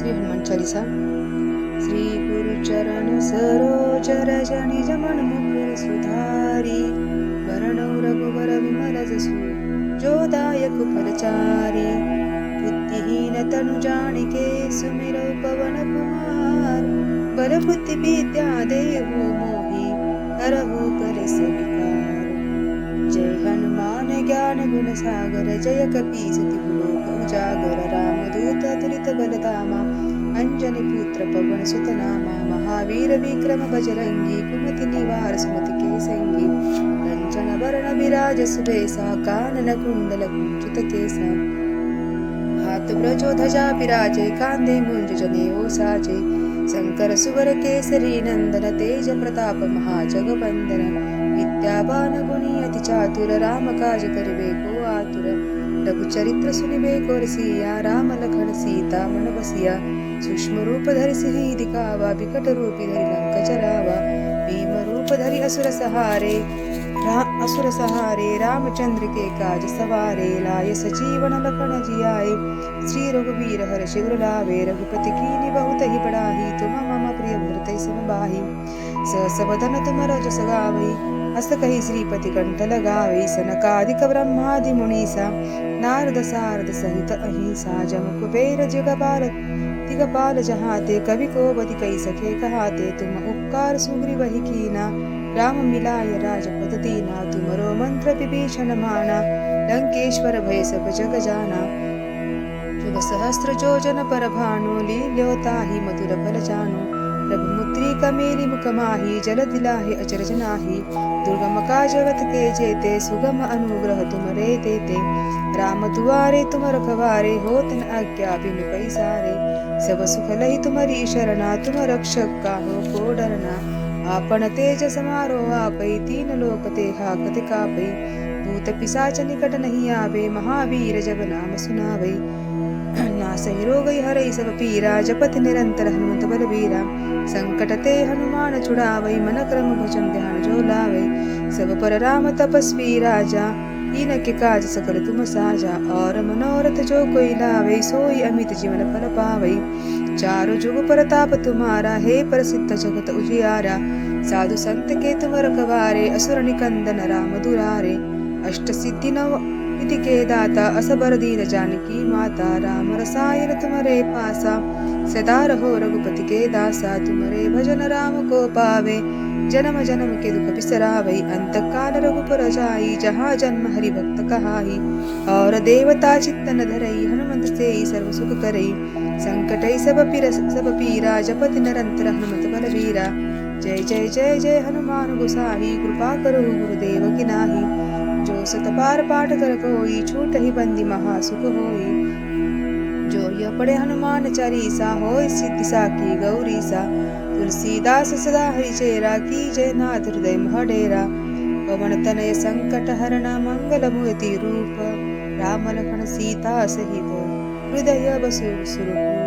श्री हनुमान चालीसा श्री गुरुचरण सरोज रज निज मन मुकुर सुधारी वरणौ रघुवर विमल जसु जोदायक फलचारी बुद्धिहीन तनु जानिके सुमिरौ पवन कुमार बल बुद्धि विद्या देहु मोहि हरहु हनुमान ज्ञान गुण सागर जय कपीस लोक उजागर रामदूत तुलित बलधामा अंजनी पुत्र पवन सुत नामा महावीर विक्रम बजरंगी कुमति निवार सुमति के संगी कंचन वरण विराज सुबेसा कानन कुंडल कुंचित केसा हात ब्रजो ध्वजा विराजे कांदे मुंज जनेऊ साजे शंकर सुवर केसरी नंदन तेज प्रताप महाजगवंदन विद्यावान गुणी अति चातुर राम काज असुर सहारे रा असुर सहारे काज सवारे लाय सजीवन लखन जियाए। श्री रघुवीर हर शिवर लावे रघुपति की निबहुत ही बड़ाही तुम मम प्रिय भरत सम बाही तुम रजस गावई अस कही श्रीपति कंठ लगावई सनकादिक ब्रह्मादि मुनीसा नारद सारद सहित अहिंसा जम कुबेर जगपाल दिगपाल जहाते कवि को बदि कही सके कहाते तुम उपकार सुग्री वही कीना। राम मिलाय राजपद दीना तुमरो मंत्र विभीषण माना। लंकेश्वर भय सब जग जाना। युग सहस्त्र जोजन पर भानु लील्योताहि मधुर फल जानु। प्रभु मुद्रिका मेरी मुख माही जल दिलाहि अचरज नाही दुर्गम काजगत के जेते सुगम अनुग्रह तुमरे देते। राम दुआरे तुम रखवारे होतन आज्ञा बिन पैसारे सब सुख लही तुम्हारी शरणा तुम रक्षक काहो को डरना आपण तेज समारो आपै तीन लोक ते हाकत कापै भूत पिसाच निकट नहीं आवे महावीर जब नाम सुनावै नासहि रोगै हरै सब पीरा जपत निरंतर हनुमत बलबीरा। संकट ते हनुमान छुड़ावै मन क्रम भुजम ध्यान जो लावै सब पर राम तपस्वी राजा इनके काज सकल तुम साजा और मनोरथ जो कोई लावे सोई अमित जीवन फल पावई चारो जुग परताप तुम्हारा हे प्रसिद्ध जगत उजियारा साधु संत के तुम रखवारे असुर निकंदन राम दुरारे अष्ट सिद्धि नव निधि के दाता असबर दीन जानकी माता राम रसायन तुम्हारे पासा सदा रहो रघुपति के दासा तुम्हारे भजन राम को पावे जन्म जन्म के दुख बिसरावै अंत काल रघुपुर जाई जहाँ जन्म हरि भक्त कहाई और देवता चित्तन धरई हनुमंत से सर्व सुख करई संकट सब पीर सब पीरा जपति निरंतर हनुमत बलवीरा जय जय जय जो सतपार पाठ कर कोई छूट ही बंदी महासुख होई। जो यह पढ़े हनुमान चालीसा होय सिद्धि साकी गौरी सा। तुलसीदास सदा हरि चेरा की जय नाथ हृदय महडेरा पवन तनय संकट हरण मंगल मूर्ति रूप। राम लखन सीता सहित हृदय बसु सुरभूप